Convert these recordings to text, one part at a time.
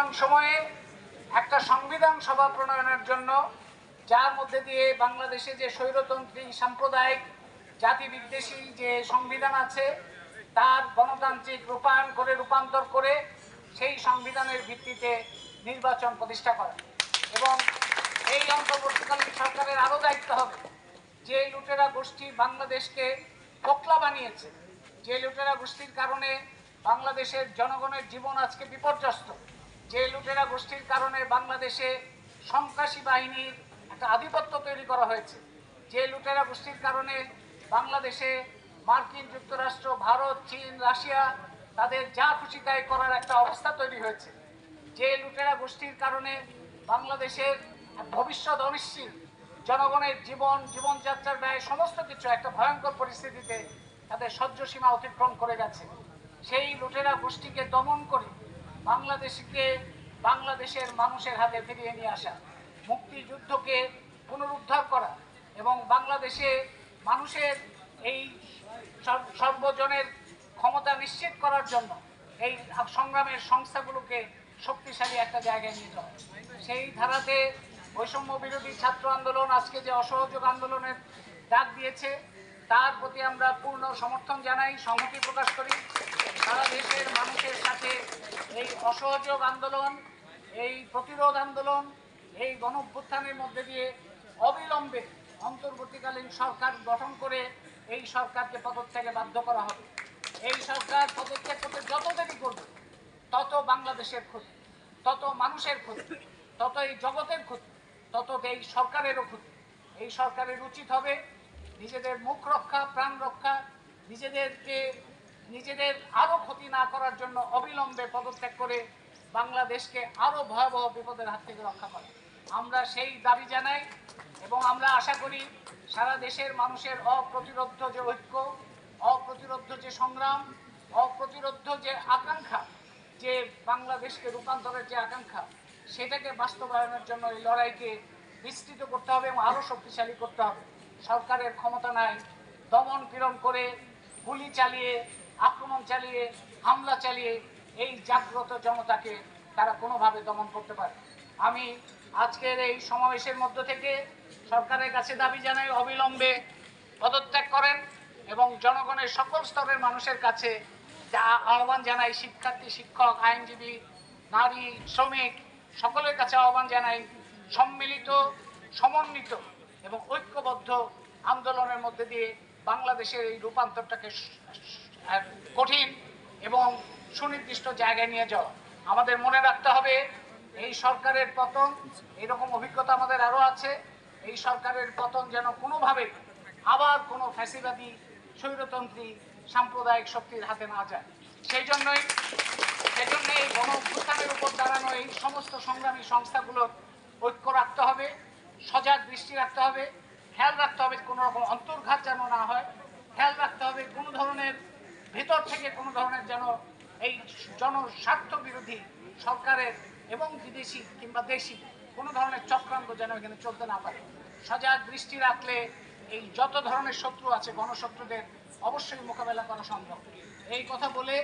বর্তমান সময়ে একটা সংবিধান সভা প্রণয়নের জন্য, যার মধ্যে দিয়ে বাংলাদেশে যে স্বৈরতন্ত্রী সাম্প্রদায়িক জাতি বিদ্বেষী যে সংবিধান আছে, তার গণতান্ত্রিক রূপায়ণ করে, রূপান্তর করে সেই সংবিধানের ভিত্তিতে নির্বাচন প্রতিষ্ঠা করা। এবং এই অন্তর্বর্তীকালীন সরকারের আরও দায়িত্ব হবে। যে লুটেরা গোষ্ঠী বাংলাদেশকে ফোকলা বানিয়েছে, যে লুটেরা গোষ্ঠীর কারণে বাংলাদেশের জনগণের জীবন আজকে বিপর্যস্ত যে লুটেরা গোষ্ঠীর কারণে বাংলাদেশে সন্ত্রাসী বাহিনীর একটা আধিপত্য তৈরি করা হয়েছে, যে লুটেরা গোষ্ঠীর কারণে বাংলাদেশে মার্কিন যুক্তরাষ্ট্র, ভারত, চীন, রাশিয়া তাদের যা খুশি তাই করার একটা অবস্থা তৈরি হয়েছে। যে লুটেরা গোষ্ঠীর কারণে বাংলাদেশের ভবিষ্যৎ অনিশ্চিত জনগণের জীবন, জীবনযাত্রার ব্যয়, সমস্ত কিছু একটা ভয়ঙ্কর পরিস্থিতিতে তাদের সহ্য সীমা অতিক্রম করে গেছে। সেই লুটেরা গোষ্ঠীকে দমন করে বাংলাদেশকে, বাংলাদেশের মানুষের হাতে ফিরিয়ে নিয়ে আসা, মুক্তিযুদ্ধকে পুনরুদ্ধার করা এবং বাংলাদেশে মানুষের এই সর্বজনের ক্ষমতা নিশ্চিত করার জন্য এই সংগ্রামের সংস্থাগুলোকে শক্তিশালী একটা জায়গায় নিয়ে যাওয়া। সেই ধারাতে বৈষম্য বিরোধী ছাত্র আন্দোলন আজকে যে অসহযোগ আন্দোলনের ডাক দিয়েছে, তার প্রতি আমরা পূর্ণ সমর্থন জানাই সংহতি প্রকাশ করি। সারা দেশের মানুষের সাথে এই অসহযোগ আন্দোলন, এই প্রতিরোধ আন্দোলন, এই গণ মধ্যে দিয়ে অবিলম্বে অন্তর্বর্তীকালীন সরকার গঠন করে এই সরকারকে পদত্যাগে বাধ্য করা হবে। এই সরকার পদত্যাগ করতে যত দেরি করবে, তত বাংলাদেশের ক্ষতি, তত মানুষের ক্ষতি, তত এই জগতের ক্ষতি, তত এই সরকারেরও ক্ষতি। এই সরকারের উচিত হবে নিজেদের মুখ রক্ষা, প্রাণ রক্ষা, নিজেদেরকে নিজেদের আরও ক্ষতি না করার জন্য অবিলম্বে পদত্যাগ করে বাংলাদেশকে আরও ভয়াবহ বিপদের হাত থেকে রক্ষা করে। আমরা সেই দাবি জানাই এবং আমরা আশা করি সারা দেশের মানুষের অপ্রতিরোধ যে ঐক্য অপ্রতিরোধ যে সংগ্রাম অপ্রতিরোধ যে আকাঙ্ক্ষা, যে বাংলাদেশকে রূপান্তরের যে আকাঙ্ক্ষা, সেটাকে বাস্তবায়নের জন্য এই লড়াইকে বিস্তৃত করতে হবে এবং আরও শক্তিশালী করতে হবে। সরকারের ক্ষমতা নাই, দমন পীড়ন করে গুলি চালিয়ে আক্রমণ চালিয়ে, হামলা চালিয়ে এই জাগ্রত জনতাকে তারা কোনোভাবে দমন করতে পারে। আমি আজকের এই সমাবেশের মধ্য থেকে সরকারের কাছে দাবি জানাই, অবিলম্বে পদত্যাগ করেন এবং জনগণের সকল স্তরের মানুষের কাছে যা আহ্বান জানাই, শিক্ষার্থী, শিক্ষক, আইনজীবী, নারী, শ্রমিক, সকলের কাছে আহ্বান জানাই, সম্মিলিত, সমন্বিত এবং ঐক্যবদ্ধ আন্দোলনের মধ্যে দিয়ে বাংলাদেশের এই রূপান্তরটাকে কঠিন এবং সুনির্দিষ্ট জায়গায় নিয়ে যাওয়া। আমাদের মনে রাখতে হবে, এই সরকারের পতন, এরকম অভিজ্ঞতা আমাদের আরও আছে, এই সরকারের পতন যেন কোনোভাবে আবার কোনো ফ্যাসিবাদী, স্বৈরতন্ত্রী, সাম্প্রদায়িক শক্তির হাতে না যায়। সেই জন্যই সেজন্য এই গণ অভ্যুত্থানের উপর দাঁড়ানো এই সমস্ত সংগ্রামী সংস্থাগুলোর ঐক্য রাখতে হবে, সজাগ দৃষ্টি রাখতে হবে, খেয়াল রাখতে হবে কোনো রকম অন্তর্ঘাত যেন না হয়, খেয়াল রাখতে হবে কোনো ধরনের ভেতর থেকে কোনো ধরনের যেন এই জনস্বার্থ বিরোধী সরকারের এবং বিদেশি কিংবা দেশি কোনো ধরনের চক্রান্ত যেন এখানে চলতে না পারে। সজাগ দৃষ্টি রাখলে এই যত ধরনের শত্রু আছে, গণশত্রুদের অবশ্যই মোকাবেলা করা সম্ভব। এই কথা বলে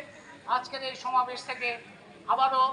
আজকের এই সমাবেশ থেকে আবারও